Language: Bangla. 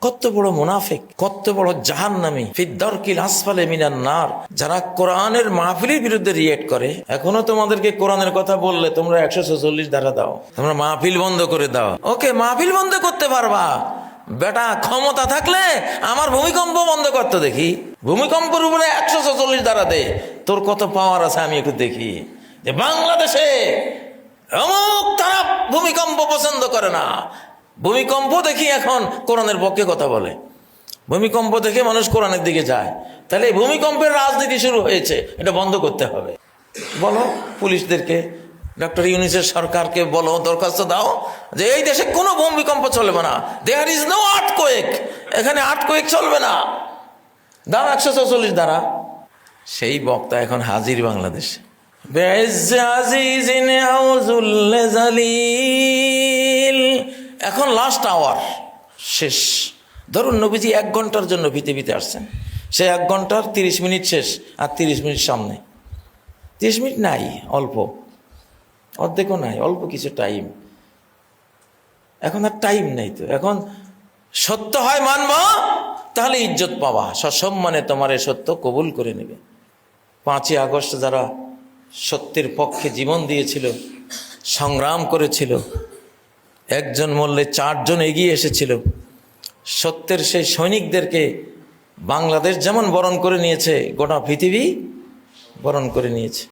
কত বড় মুনাফিক, কত বড় জাহান নামি ফিদ্দরকিল আসফালে মিনান নার। যারা কোরআনের মাহফিলের বিরুদ্ধে রিয়েক্ট করে, এখনও তোমাদেরকে কোরআনের কথা বললে তোমরা একশো ছেচল্লিশ দ্বারা দাও। তোমরা মাহফিল বন্ধ করে দাও। ওকে, মাহফিল বন্ধ করতে পারবা। বেটা, ক্ষমতা থাকলে আমার ভূমিকম্প বন্ধ করতে দেখি। ভূমিকম্পের উপরে একশো ছেচল্লিশ দ্বারা দে। তোর কত পাওয়ার আছে আমি একটু দেখি। যে বাংলাদেশে অমুক তারা ভূমিকম্প পছন্দ করে না। ভূমিকম্প দেখি এখন কোরআনের পক্ষে কথা বলে। ভূমিকম্প দেখে মানুষ কোরআনের দিকে যায়। তাহলে এই ভূমিকম্পের রাজনীতি শুরু হয়েছে, এটা বন্ধ করতে হবে। বলো, পুলিশদেরকে, ডক্টর ইউনিসের সরকারকে বলো, দরখাস্ত দাও যে এই দেশে কোনো ভূমিকম্প চলবে না। There is no earthquake এখানে আট কোয়েক চলবে না। দাও একশো চৌচল্লিশ দ্বারা সেই বক্তা এখন হাজির বাংলাদেশে। বেজ আজিজিন আউজুল্লে জালিল এখন লাস্ট আওয়ার শেষ। ধরুন নবীজি এক ঘণ্টার জন্য পৃথিবীতে আসছেন। সে এক ঘণ্টার তিরিশ মিনিট শেষ আর তিরিশ মিনিট সামনে। তিরিশ মিনিট নাই, অল্প। অর্ধেকও নাই, অল্প কিছু টাইম এখন আর টাইম নেই তো। এখন সত্য হয় মানব, তাহলে ইজ্জত পাওয়া সসম্মানে তোমার এ সত্য কবুল করে নেবে। পাঁচই আগস্ট যারা সত্যের পক্ষে জীবন দিয়েছিল, সংগ্রাম করেছিল একজন মরলে চারজন এগিয়ে এসেছিল। সত্যের সেই সৈনিকদেরকে বাংলাদেশ যেমন বরণ করে নিয়েছে, গোটা পৃথিবী বরণ করে নিয়েছে।